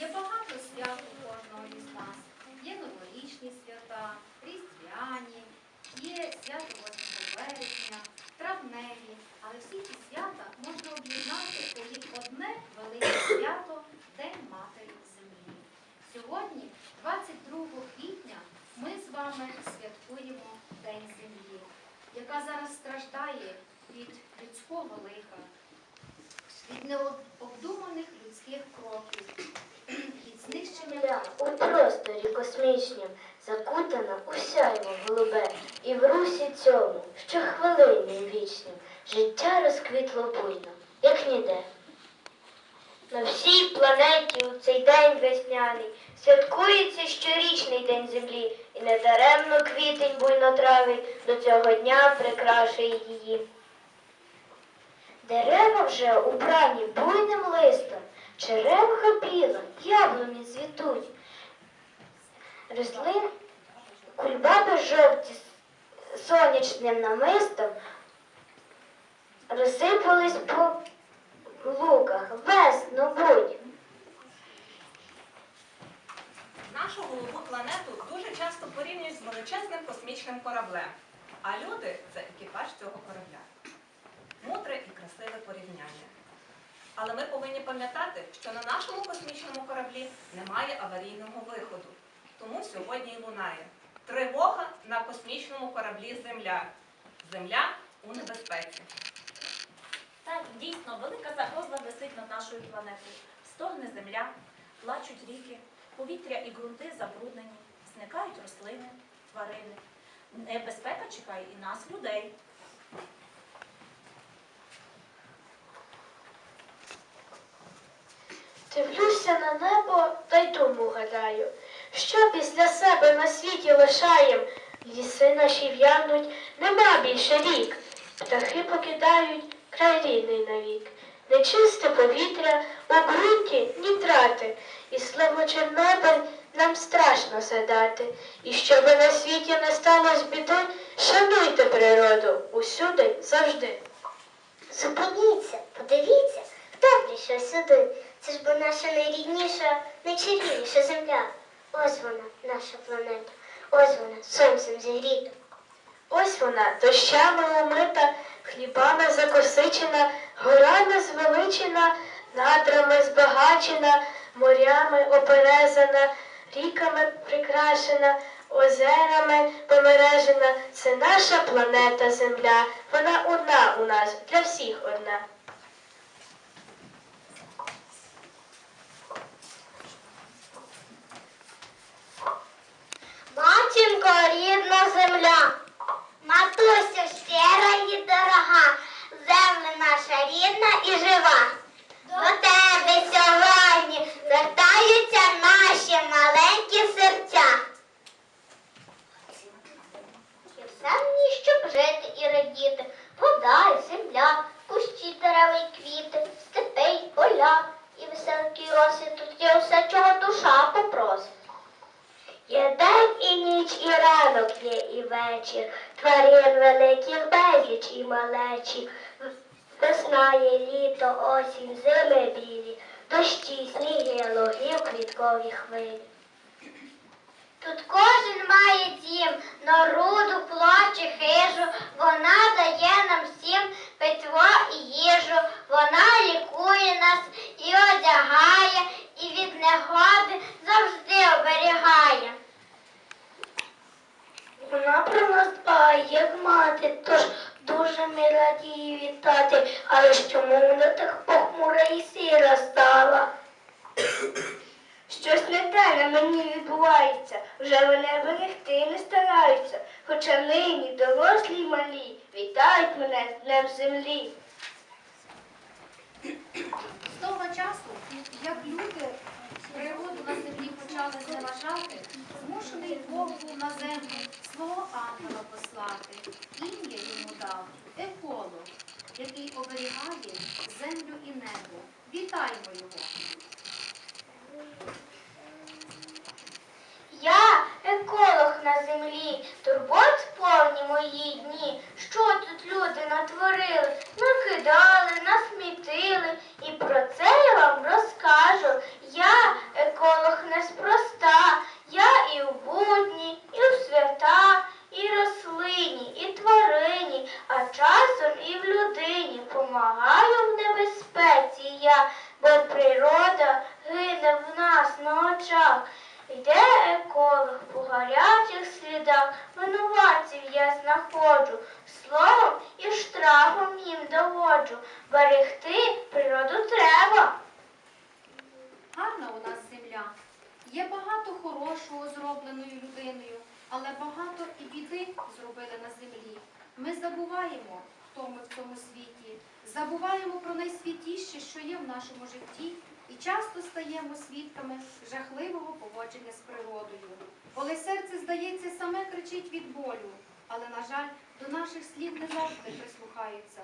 Є багато свят у кожного із нас. Є новорічні свята, різдвяні, є свято 8 березня, травневі. Але всі ці свята можна об'єднати їх одне велике свято День Матері Землі. Сьогодні, 22 квітня, ми з вами святкуємо День Землі, яка зараз страждає від людського лиха, від необдуманих людських кроків, від знищення Земля у просторі космічнім закутана у сяйво голубе, і в русі цьому, що хвилині вічнім, життя розквітло буйно, як ніде. На всій планеті у цей день весняний святкується щорічний день землі, і недаремно квітень буйнотравий до цього дня прикрашує її. Дерева вже убрані буйним листом, черемха біла, яблуні цвітуть. Рослин кульбаби жовті з сонячним намистом розсипались по луках. Весно будь. Нашу голубу планету дуже часто порівнюють з величезним космічним кораблем, а люди це екіпаж цього корабля. Мудре і красиве порівняння. Але ми повинні пам'ятати, що на нашому космічному кораблі немає аварійного виходу. Тому сьогодні і лунає тривога на космічному кораблі Земля. Земля у небезпеці. Так, дійсно, велика загроза висить над нашою планетою. Стогне земля, плачуть ріки, повітря і ґрунти забруднені, зникають рослини, тварини. Небезпека чекає і нас, людей. Дивлюся на небо та й думу гадаю, що після себе на світі лишаєм. Ліси наші в'януть, нема більше рік. Птахи покидають край рідний навік. Нечисте повітря у ґрунті нітрати, і слово Чорнобиль нам страшно задати. І щоби на світі не сталося біди, шануйте природу усюди завжди. Зупиніться, подивіться, хто прийшов сюди. Це ж бо наша найрідніша, найчарівніша земля. Ось вона, наша планета. Ось вона, сонцем зігріта. Ось вона, дощами умита, хлібами закосичена, горами звеличена, надрами збагачена, морями оперезана, ріками прикрашена, озерами помережена. Це наша планета Земля. Вона одна у нас, для всіх одна. Матінко, рідна земля, матуся щира і дорога, земля наша рідна і жива. До тебе сьогодні звертаються наші маленькі серця. І все мені, щоб жити і радіти, вода і земля, кущі, дерева і квіти, степи й поля, і веселкі роси, тут є все, чого душа попросить. Є день і ніч, і ранок є, і вечір, тварин великих безліч і малечі. Весна є літо, осінь, зими білі, дощі, сніги, луги, квіткові хвилі. Тут кожен має дім, народу, плаче, хижу, вона дає нам всім питво і їжу, вона лікує нас і одягає, і від негоди завжди оберігає. Вона про нас дбає, як мати, тож дуже ми раді її але чому вона так похмура і сіра стала? Щось не те на мені відбувається, вже мене берегти не стараються, хоча нині дорослі й малі вітають мене з днем землі. З того часу, як люди природу на землі почали зневажати, змушений Бог був на землю свого ангела послати. Ім'я йому дав еколог, який оберігає землю і небо. Вітаємо його! Я еколог на землі, турбот сповні мої дні. Що тут люди натворили, накидали, насмітили, і про це я вам розкажу. Я еколог. гарячих доводжу. Берегти природу треба. Гарна у нас земля. Є багато хорошого зробленою людиною, але багато і біди зробили на землі. Ми забуваємо, хто ми в цьому світі, забуваємо про найсвятіше, що є в нашому житті, і часто стаємо свідками жахливого поводження з природою. Коли серце, здається, саме кричить від болю, але, на жаль, до наших слів не завжди прислухаються.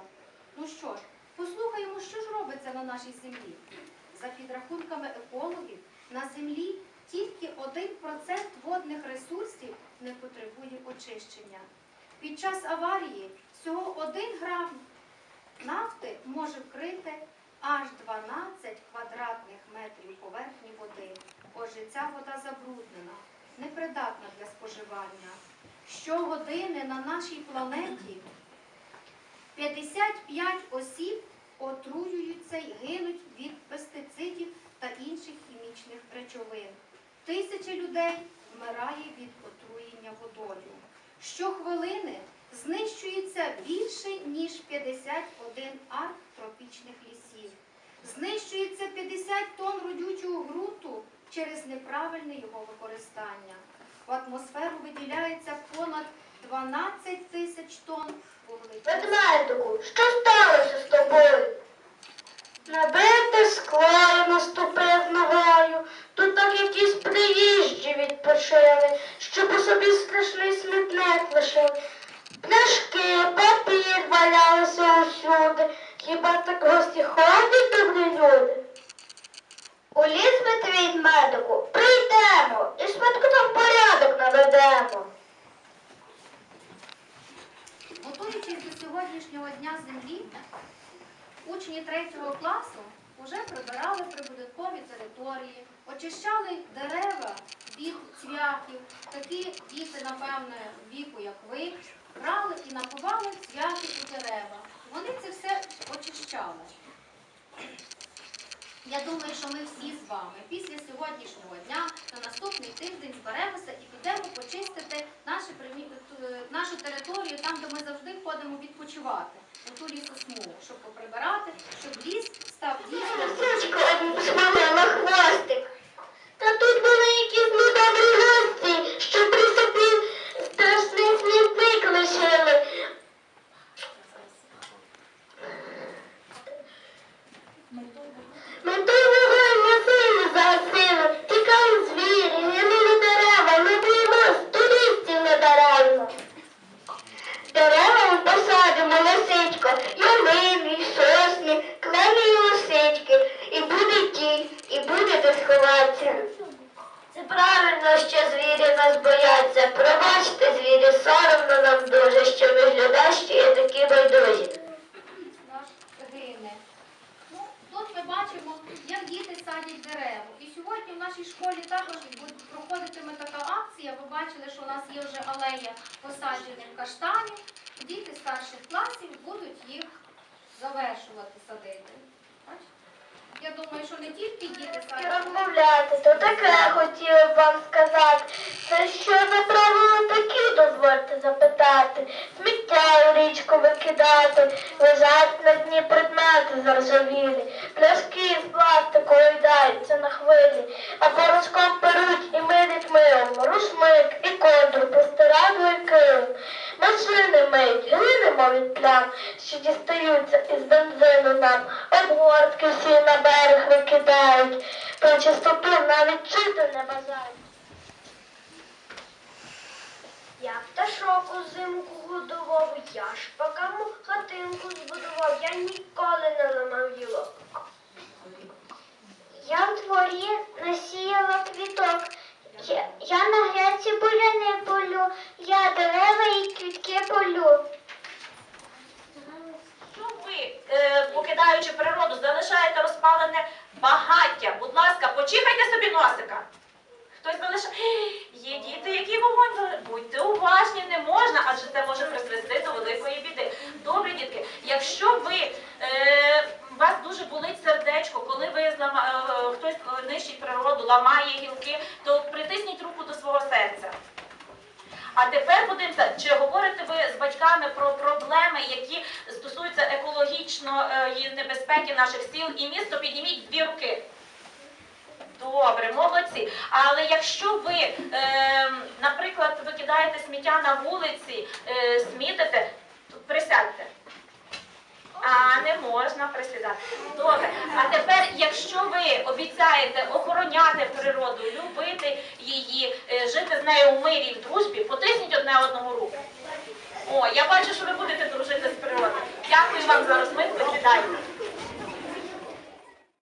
Ну що ж, послухаємо, що ж робиться на нашій землі. За підрахунками екологів, на землі тільки 1% водних ресурсів не потребує очищення. Під час аварії всього 1 грам нафти може вкрити аж 12 квадратних метрів поверхні води. Отже, ця вода забруднена, непридатна для споживання. Щогодини на нашій планеті 55 осіб отруюються і гинуть від пестицидів та інших хімічних речовин. Тисячі людей вмирає від отруєння водою. Щохвилини знищується більше, ніж 51 арк тропічних лісів. Знищується 50 тонн родючого ґрунту через неправильне його використання. В атмосферу виділяється понад 12 тисяч тонн. Ведмедику, що сталося з тобою? Набите скло наступив ногою. Тут так якісь приїжджі відпочили, що по собі страшний смітник лишив. Пляшки, папір валялися усюди. Хіба так гості ходять добрі люди? У ліс ми твій медику, прийдемо і швидко там порядок наведемо. Готуючись до сьогоднішнього дня землі, учні третього класу вже прибирали прибудинкові території, очищали дерева від цвяхів. Такі діти, напевне, віку, як ви, брали і напували цвяхи у дерева. Вони це все очищали. Я думаю, що ми всі з вами після сьогоднішнього дня на наступний тиждень зберемося і підемо почистити е, нашу територію, там, де ми завжди ходимо відпочивати, у ту лісосмугу, щоб поприбирати, щоб ліс став дійсно. Сучка смалила хвостик. Та тут були якісь недобрі гості, що при собі страшний смітник лишили. Ми той вогонь не сильно загасили, тікали звірі, гинули дерева, ми боїмось туристів недаремно. Дерева ми посадимо лисичко, ялини, й сосни, клени і лисички, і буде тінь, і буде де сховатися. Це правильно, що звірі нас бояться. Пробачте, звірі, соромно нам дуже, що ми глядащі і такі байдужі. Ну, тут ми бачимо, як діти садять дерева. І сьогодні в нашій школі також проходитиме така акція. Ви бачили, що у нас є вже алея посаджених каштанів. Діти старших класів будуть їх завершувати садити. Бачите? Я думаю, що не тільки діти І садять. розмовляти, то таке хотіла б вам сказати. Це що за правила такі, дозвольте запитати. Сміття у річку викидати, лежать на дні предмети заржавілі, пляшки з пластику їдаються на хвилі, а порошком перуть і милять милом, рушник і контур, простирадло і килим. Машини миють, глинемо від плям, що дістаються із бензину нам, обгортки всі на берег викидають, про чистоту чути. Я пташок узимку годував, я шпакам хатинку збудував, я ніколи не ламав гілок. Я в дворі насіяла квіток, я, я на греці буляни полю, я дерева і квітки полю. Що ви, е, покидаючи природу, залишаєте розпалене багаття? Будь ласка, почихайте собі носика. Хтось залишає. Є діти, які вогонь зали- Будьте уважні, не можна, адже це може призвести до великої біди. Добре, дітки, якщо ви е, вас дуже болить сердечко, коли ви е, хтось нищить природу, ламає гілки, то притисніть руку до свого серця. А тепер подивимося, чи говорите ви з батьками про проблеми, які стосуються екологічної небезпеки наших сіл і міст, підніміть дві руки. Добре, молодці. Але якщо ви, е, наприклад, викидаєте сміття на вулиці, е, смітите, Добре. А тепер, якщо ви обіцяєте охороняти природу, любити її, е, жити з нею в мирі, в дружбі, потисніть одне одного руку. О, я бачу, що ви будете дружити з природою. Дякую вам за розмит, посідайте.